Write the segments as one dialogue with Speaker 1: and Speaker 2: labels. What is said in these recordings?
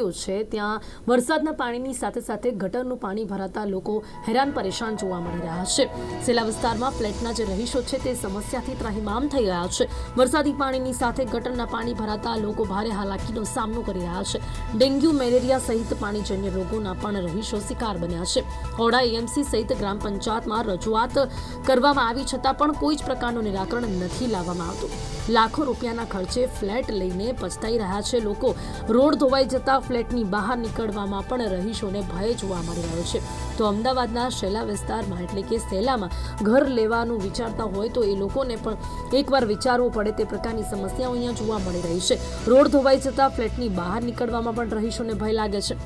Speaker 1: વસ્તીઓ છે. ત્યાં વરસાદના પાણીની સાથે સાથે ગટરનું પાણી ભરાતા લોકો હેરાન પરેશાન જોવા મળી રહ્યા છે. સેલા વિસ્તારમાં ફ્લેટના જે રહીશો છે તે સમસ્યાથી ત્રાહિમામ થઈ રહ્યા છે. વરસાદી પાણીની સાથે ગટરના પાણી ભરાતા લોકો ભારે હાલાકીનો સામનો કરી રહ્યા છે. ડેન્ગ્યુ, મેલેરિયા સહિત પાણીજન્ય રોગોના પણ રહીશો શિકાર બન્યા છે. હોડા એએમસી સહિત ગ્રામ પંચાયતમાં રજૂઆત કરવામાં આવી છતાં પણ કોઈ જ પ્રકારનું નિરાકરણ નથી લાવવામાં આવતું. લાખો રૂપિયાના ખર્ચે ફ્લેટ લઈને પછતાઈ રહ્યા છે લોકો. રોડ ધોવાઈ જતા ફ્લેટની બહાર નીકળવામાં પણ રહીશોને ભય જોવા મળી રહ્યો છે. તો અમદાવાદના શેલા વિસ્તારમાં, એટલે કે શેલામાં, ઘર લેવાનું વિચારતા હોય તો એ લોકોને પણ એકવાર વિચારવું પડે તે પ્રકારની સમસ્યાઓ અહીંયા જોવા મળી રહી છે. રોડ ધોવાઈ જતા ફ્લેટની બહાર નીકળવામાં પણ રહીશોને ભય લાગે છે.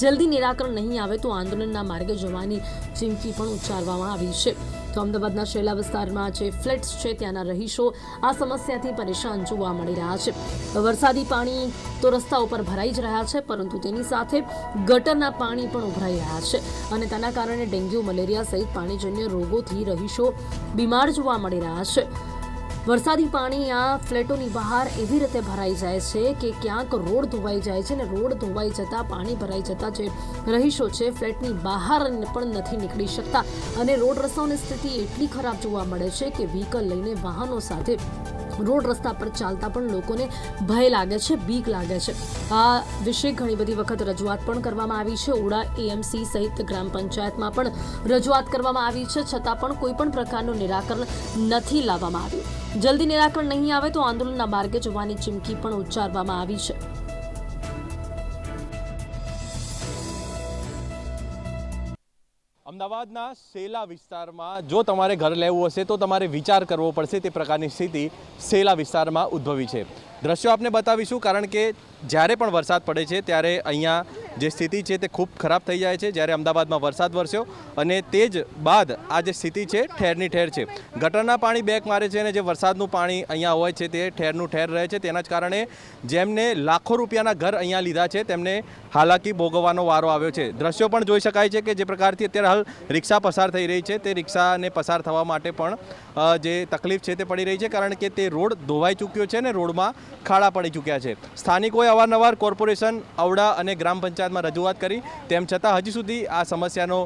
Speaker 1: જલ્દી નિરાકરણ નહીં આવે તો આંદોલનના માર્ગે જવાની ચીમકી પણ ઉચ્ચારવામાં આવી છે. તો અમદાવાદના શેલા વિસ્તારમાં જે ફ્લેટ્સ છે ત્યાંના રહીશો આ સમસ્યાથી પરેશાન જોવા મળી રહ્યા છે. વરસાદી પાણી તો રસ્તા ઉપર ભરાઈ જ રહ્યા છે, પરંતુ તેની સાથે ગટરના પાણી પણ ઉભરાઈ રહ્યા છે અને તેના કારણે ડેન્ગ્યુ, મલેરિયા સહિત પાણીજન્ય રોગોથી રહીશો બીમાર જોવા મળી રહ્યા છે. વરસાદી પાણી આ ફ્લેટોની બહાર એવી રીતે ભરાઈ જાય છે કે ક્યાંક રોડ ધોવાઈ જાય છે ને રોડ ધોવાઈ જતાં પાણી ભરાઈ જતાં જે રહીશો છે, ફ્લેટની બહાર પણ નથી નીકળી શકતા. અને રોડ રસ્તાઓની સ્થિતિ એટલી ખરાબ જોવા મળે છે કે વ્હીકલ લઈને વાહનો સાથે રોડ રસ્તા પર ચાલતા પણ લોકોને ભય લાગે છે, બીક લાગે છે. આ વિશે ઘણી બધી વખત રજૂઆત પણ કરવામાં આવી છે. ઓડા એએમસી સહિત ગ્રામ પંચાયતમાં પણ રજૂઆત કરવામાં આવી છે. છતાં પણ કોઈ પણ પ્રકારનું નિરાકરણ નથી લાવવામાં આવ્યું. જલ્દી નિરાકરણ નહીં આવે તો આંદોલનના માર્ગે જવાની ચીમકી પણ ઉચ્ચારવામાં આવી છે.
Speaker 2: અમદાવાદના સેલા વિસ્તારમાં જો તમારે ઘર લેવું હશે તો તમારે વિચાર કરવો પડશે તે પ્રકારની સ્થિતિ સેલા વિસ્તારમાં ઉદ્ભવી છે. દ્રશ્યો આપને બતાવીશું કારણ કે જ્યારે પણ વરસાદ પડે છે ત્યારે અહીંયા જે સ્થિતિ છે તે ખૂબ ખરાબ થઈ જાય છે જ્યારે અમદાવાદમાં વરસાદ વરસ્યો અને તે જ બાદ આ જે સ્થિતિ છે ઠેરની ઠેર છે. ગટરના પાણી બેક મારે છે અને જે વરસાદનું પાણી અહીંયા હોય છે તે ઠેરનું ઠેર રહે છે. તેના જ કારણે જેમને લાખો રૂપિયાના ઘર અહીંયા લીધા છે તેમને હાલાકી ભોગવવાનો વારો આવ્યો છે. દ્રશ્યો પણ જોઈ શકાય છે કે જે પ્રકારથી અત્યારે હાલ રિક્ષા પસાર થઈ રહી છે. તે રિક્ષાને પસાર થવા માટે પણ જે તકલીફ છે તે પડી રહી છે કારણ કે તે રોડ ધોવાઈ ચૂક્યો છે ને રોડમાં ખાડા પડી ચૂક્યા છે. સ્થાનિકોએ અવારનવાર કોર્પોરેશન અવડા અને ગ્રામ પંચાયતમાં રજૂઆત કરી. તેમ છતાં હજી સુધી આ સમસ્યાનો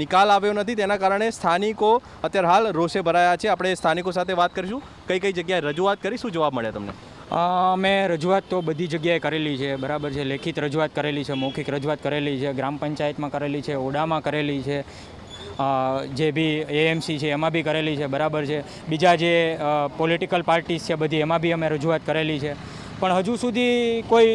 Speaker 2: નિકાલ આવ્યો નથી. તેના કારણે સ્થાનિકો અત્યારે હાલ રોષે ભરાયા છે. આપણે સ્થાનિકો સાથે વાત કરીશું. કઈ કઈ જગ્યાએ રજૂઆત કરી? શું જવાબ મળ્યા તમને?
Speaker 3: મેં રજૂઆત તો બધી જગ્યાએ કરેલી છે. બરાબર છે. લેખિત રજૂઆત કરેલી છે, મૌખિક રજૂઆત કરેલી છે, ગ્રામ પંચાયતમાં કરેલી છે ઓડામાં કરેલી છે જે બી એએમસી છે, એમાં બી કરેલી છે. બરાબર છે. બીજા જે પોલિટિકલ પાર્ટીઝ છે, બધી એમાં બી અમે રજૂઆત કરેલી છે. પણ હજુ સુધી કોઈ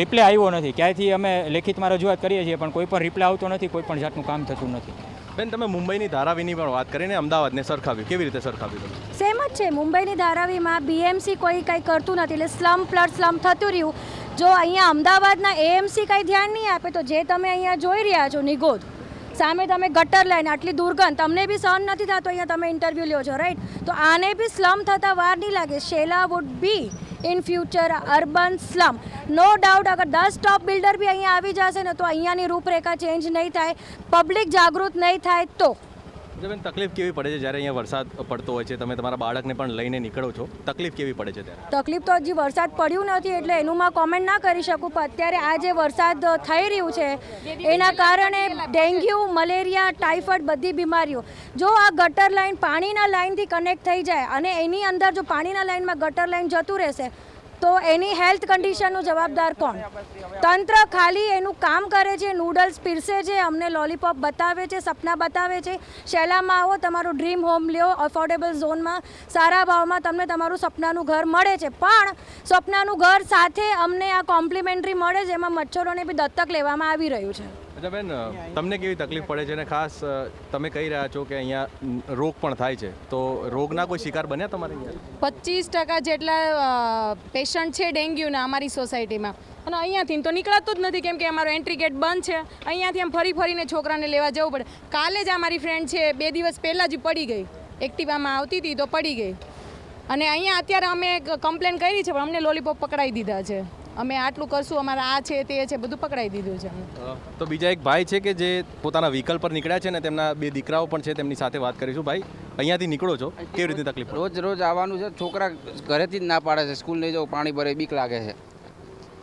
Speaker 3: રિપ્લે આવ્યો નથી. ક્યાંયથી અમે લેખિતમાં રજૂઆત કરીએ છીએ પણ કોઈ પણ રિપ્લે આવતો નથી કોઈ પણ જાતનું કામ થતું નથી.
Speaker 2: બેન તમે મુંબઈની ધારાવીની પણ વાત કરીને અમદાવાદને સરખાવ્યું. કેવી રીતે સરખાવ્યું તમે?
Speaker 4: સેમ જ છે. મુંબઈની ધારાવીમાં બીએમસી કોઈ કંઈ કરતું નથી એટલે સ્લમ પ્લસ સ્લમ થતું રહ્યું. જો અહીંયા અમદાવાદના એએમસી કંઈ ધ્યાન નહીં આપે તો જે તમે અહીંયા જોઈ રહ્યા છો નિગોદ સામે તમે ગટર લાઈન આટલી દુર્ગંધ તમને બી સહન નથી થતો અહીંયા તમે ઇન્ટરવ્યૂ લ્યો છો રાઈટ તો આને બી સ્લમ થતાં વાર નહીં લાગે. Shela would be in future urban slum. No doubt અગર દસ ટોપ બિલ્ડર બી અહીંયા આવી જશે ને, તો અહીંયાની રૂપરેખા ચેન્જ નહીં થાય પબ્લિક જાગૃત નહીં થાય તો.
Speaker 2: બેન તકલીફ કેવી પડે છે જ્યારે અહીંયા વરસાદ પડતો હોય છે? તમે તમારા બાળકને પણ લઈને નીકળો છો. તકલીફ કેવી પડે છે ત્યારે?
Speaker 4: તકલીફ તો હજી વરસાદ પડ્યું નથી એટલે એનું માં કોમેન્ટ ના કરી શકું, પણ અત્યારે આ જે વરસાદ થઈ રહ્યું છે, એના કારણે ડેન્ગ્યુ, મલેરિયા ટાઇફોઇડ બધી બીમારીઓ. જો આ ગટર લાઇન પાણીના લાઈનથી કનેક્ટ થઈ જાય અને એની અંદર જો પાણીના લાઇનમાં ગટર લાઇન જતું રહેશે તો એની હેલ્થ કન્ડિશનનું જવાબદાર કોણ? તંત્ર ખાલી એનું કામ કરે છે નૂડલ્સ પીરસે છે, અમને લોલીપોપ બતાવે છે, સપના બતાવે છે. શેલામાં આવો, તમારું ડ્રીમ હોમ લ્યો અફોર્ડેબલ ઝોનમાં સારા ભાવમાં તમને તમારું સપનાનું ઘર મળે છે. પણ સપનાનું ઘર સાથે અમને આ કોમ્પ્લિમેન્ટરી મળે છે એમાં મચ્છરોને બી દત્તક લેવામાં આવી રહ્યું છે.
Speaker 2: અચ્છા બેન તમને કેવી તકલીફ પડે છે અને ખાસ તમે કહી રહ્યા છો કે અહીંયા રોગ પણ થાય છે. તો રોગના કોઈ શિકાર બન્યા તમારે
Speaker 5: પચીસ ટકા જેટલા પેશન્ટ છે ડેન્ગ્યુના અમારી સોસાયટીમાં. અને અહીંયાથી તો નીકળાતું જ નથી કેમ કે અમારો એન્ટ્રી ગેટ બંધ છે. અહીંયાથી આમ ફરી ફરીને છોકરાને લેવા જવું પડે. કાલે જ અમારી ફ્રેન્ડ છે બે દિવસ પહેલાં જ પડી ગઈ. એક્ટિવામાં આવતી હતી તો પડી ગઈ. અને અહીંયા અત્યારે અમે કમ્પ્લેન કરી છે પણ અમને લોલીપોપ પકડાઈ દીધા છે. અમે આટલું કરશું અમારે આ છે તે છે બધું પકડાઈ દીધું છે
Speaker 2: તો બીજા એક ભાઈ છે કે જે પોતાના વ્હીકલ પર નીકળ્યા છે ને તેમના બે દીકરાઓ પણ છે તેમની સાથે વાત કરીશું. ભાઈ અહીંયાથી નીકળો છો. કેવી રીતે તકલીફ
Speaker 6: રોજ રોજ આવવાનું છે. છોકરા ઘરેથી જ ના પાડે છે. સ્કૂલ નહીં જવું પાણી ભરે બીક લાગે છે.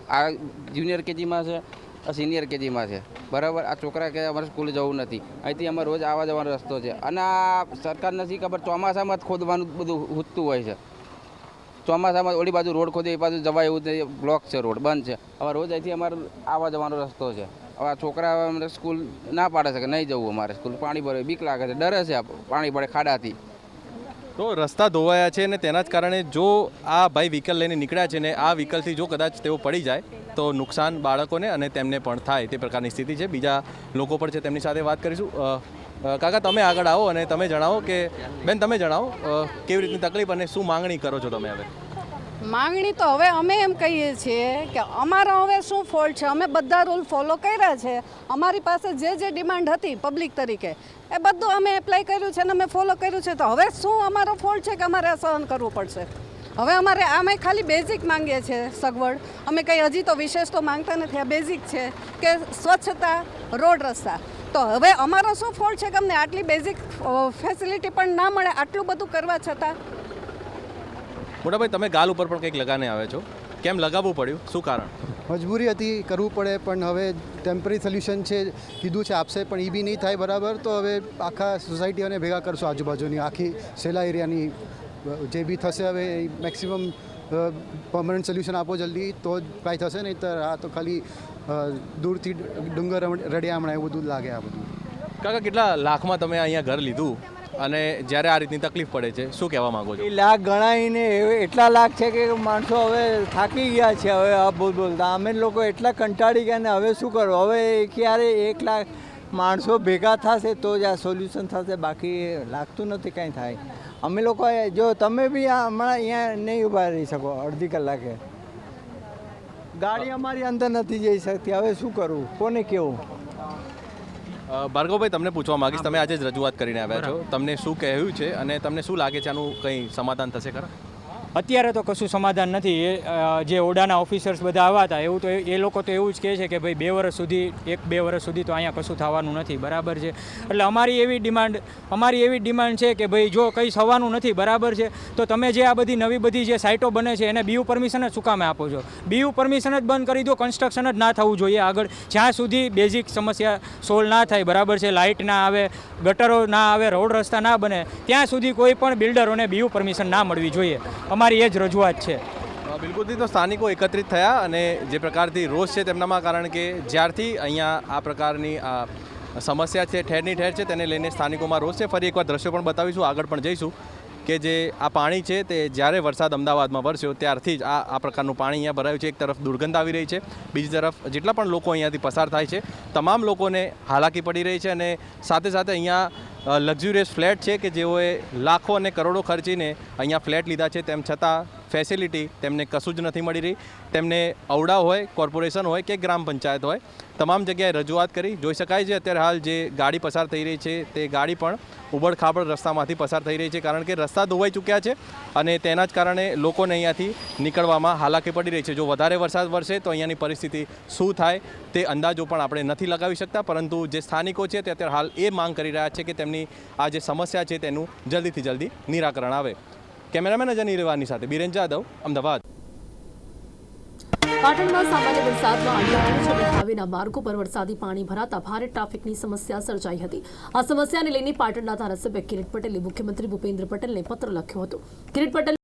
Speaker 6: આ જુનિયર કેજીમાં છે આ સિનિયર કેજીમાં છે. બરાબર? આ છોકરા કે અમારે સ્કૂલે જવું નથી. અહીંથી અમારે રોજ આવવા જવાનો રસ્તો છે. અને આ સરકાર નથી ખબર ચોમાસામાં જ ખોદવાનું બધું હૂતું હોય છે. ચોમાસામાં ઓલી બાજુ રોડ ખોદે, એ બાજુ જવાય એવું બ્લોક છે રોડ, બંધ છે. હવે રોજ અહીંથી અમારે આવવા જવાનો રસ્તો છે. હવે આ છોકરા અમને સ્કૂલ ના પાડે છે કે નહીં જવું અમારે સ્કૂલ. પાણી ભરે, બીક લાગે છે, ડરે છે પાણી પડે ખાડાથી.
Speaker 2: તો રસ્તા ધોવાયા છે અને તેના જ કારણે જો આ ભાઈ વ્હીકલ લઈને નીકળ્યા છે ને આ વ્હીકલથી જો કદાચ તેઓ પડી જાય તો નુકસાન બાળકોને અને તેમને પણ થાય તે પ્રકારની સ્થિતિ છે. બીજા લોકો પણ છે તેમની સાથે વાત કરીશું. કાકા, તમે આગળ આવો અને તમે જણાવો કે, બેન, તમે જણાવો કેવી રીતની તકલીફ અને શું માંગણી કરો છો તમે હવે?
Speaker 7: માંગણી તો હવે અમે એમ કહીએ છીએ કે અમારા હવે શું ફોલ્ટ છે? અમે બધા રૂલ ફોલો કર્યા છે. અમારી પાસે જે જે ડિમાન્ડ હતી પબ્લિક તરીકે, એ બધું અમે એપ્લાય કર્યું છે અને અમે ફોલો કર્યું છે. તો હવે શું અમારો ફોલ્ટ છે કે અમારે સહન કરવું પડશે? હવે અમારે આમે ખાલી બેઝિક માંગીએ છીએ સગવડ. અમે કંઈ હજી તો વિશેષ તો માંગતા નથી આ બેઝિક છે કે સ્વચ્છતા રોડ રસ્તા. તો હવે અમારો શું ફોલ્ટ છે કે અમને આટલી બેઝિક ફેસિલિટી પણ ના મળે આટલું બધું કરવા છતાં?
Speaker 2: મોટાભાઈ તમે ગાલ ઉપર પણ કંઈક લગાને આવે છો. કેમ લગાવવું પડ્યું? શું કારણ?
Speaker 8: મજબૂરી હતી કરવું પડે પણ હવે ટેમ્પરરી સોલ્યુશન છે. કીધું છે આપશે પણ એ બી નહીં થાય બરાબર. તો હવે આખા સોસાયટીઓને ભેગા કરશો આજુબાજુની આખી સેલા એરિયાની. જે બી થશે હવે મેક્સિમમ પરમનન્ટ સોલ્યુશન આપો જલ્દી તો જ કાંઈ થશે નહીં તો આ તો ખાલી દૂરથી ડુંગર રડિયામણા એવું બધું લાગે આ બધું.
Speaker 2: કાકા કેટલા લાખમાં તમે અહીંયા ઘર લીધું? અને જ્યારે આ રીતની તકલીફ પડે છે શું કહેવા માંગો છો?
Speaker 9: એ લાખ ગણાઈને એટલા લાખ છે કે માણસો હવે થાકી ગયા છે હવે આ બોલ. બોલતા અમે લોકો એટલા કંટાળી ગયા ને હવે શું કરો હવે ક્યારે એક લાખ માણસો ભેગા થશે તો જ આ સોલ્યુશન થશે. બાકી લાગતું નથી કાંઈ થાય. અમે લોકો જો તમે બી આ હમણાં અહીંયા નહીં ઊભા રહી શકો અડધી કલાકે. ગાડી અમારી અંદર નથી જઈ શકતી. હવે શું કરવું કોને કેવું?
Speaker 2: ભાર્ગવભાઈ તમને પૂછવા માંગીશ. તમે આજે જ રજૂઆત કરીને આવ્યા છો. તમને શું કહેવું છે અને તમને શું લાગે છે? આનું કંઈ સમાધાન થશે ખરા?
Speaker 3: અત્યારે તો કશું સમાધાન નથી. એ જે ઓડાના ઓફિસર્સ બધા આવ્યા હતા, એવું તો એ લોકો તો એવું જ કહે છે કે ભાઈ બે વર્ષ સુધી, એક બે વર્ષ સુધી તો અહીંયા કશું થવાનું નથી. બરાબર છે? એટલે અમારી એવી ડિમાન્ડ, અમારી એવી ડિમાન્ડ છે કે ભાઈ જો કંઈ થવાનું નથી, બરાબર છે? તો તમે જે આ બધી નવી બધી જે સાઇટો બને છે, એને બીયુ પરમિશન જ શું કામે આપો છો? બીયુ પરમિશન જ બંધ કરી દો, કન્સ્ટ્રક્શન જ ના થવું જોઈએ આગળ. જ્યાં સુધી બેઝિક સમસ્યા સોલ્વ ના થાય, બરાબર છે? લાઇટ ના આવે, ગટરો ના આવે, રોડ રસ્તા ના બને, ત્યાં સુધી કોઈ પણ બિલ્ડરોને બીયુ પરમિશન ના મળવી જોઈએ. અમારી એ જ રજૂઆત છે.
Speaker 2: બિલકુલથી તો સ્થાનિકો એકત્રિત થયા અને જે પ્રકારથી રોષ છે તેમનામાં કારણ કે જ્યારથી અહીંયા આ પ્રકારની સમસ્યા છે, ઠેરની ઠેર છે તેને લઈને સ્થાનિકોમાં રોષ છે. ફરી એકવાર દ્રશ્યો પણ બતાવીશું, આગળ પણ જઈશું. કે જે આ પાણી છે તે જ્યારે વરસાદ અમદાવાદમાં વરસ્યો ત્યારથી જ આ આ પ્રકારનું પાણી અહીંયા ભરાયું છે. એક તરફ દુર્ગંધ આવી રહી છે, બીજી તરફ જેટલા પણ લોકો અહીંયાથી પસાર થાય છે, તમામ લોકોને હાલાકી પડી રહી છે અને સાથે સાથે અહીંયા લક્ઝુરિયસ ફ્લેટ છે કે જેઓએ લાખો અને કરોડો ખર્ચીને અહીંયા ફ્લેટ લીધા છે, તેમ છતાં ફેસિલિટી તેમને કશું જ નથી મળી રહી. તેમને અવડા હોય, કોર્પોરેશન હોય કે ગ્રામ પંચાયત હોય, તમામ જગ્યાએ રજૂઆત કરી. જોઈ શકાય છે, અત્યારે હાલ જે ગાડી પસાર થઈ રહી છે, તે ગાડી પણ ઉબડ રસ્તામાંથી પસાર થઈ રહી છે, કારણ કે રસ્તા ધોવાઈ ચૂક્યા છે અને તેના જ કારણે લોકોને અહીંયાથી નીકળવામાં હાલાકી પડી રહી છે. જો વધારે વરસાદ વરસે તો અહીંયાની પરિસ્થિતિ શું થાય તે અંદાજો પણ આપણે નથી લગાવી શકતા, પરંતુ જે સ્થાનિકો છે તે અત્યારે હાલ એ માંગ કરી રહ્યા છે કે તેમની આ જે સમસ્યા છે તેનું જલ્દીથી જલ્દી નિરાકરણ આવે. કેમેરામેન અજય નિરવાની સાથે બિરેન જાદવ, અમદાવાદ.
Speaker 1: પાટણમાં સામાન્ય વરસાદમાં અડિયાળી માર્ગો પર વરસાદી પાણી ભરાતા ભારે ટ્રાફિકની સમસ્યા સર્જાઈ હતી. આ સમસ્યાને લઈને પાટણના ધારાસભ્ય કિરીટ પટેલે મુખ્યમંત્રી ભૂપેન્દ્ર પટેલને પત્ર લખ્યો હતો. કિરીટ પટેલ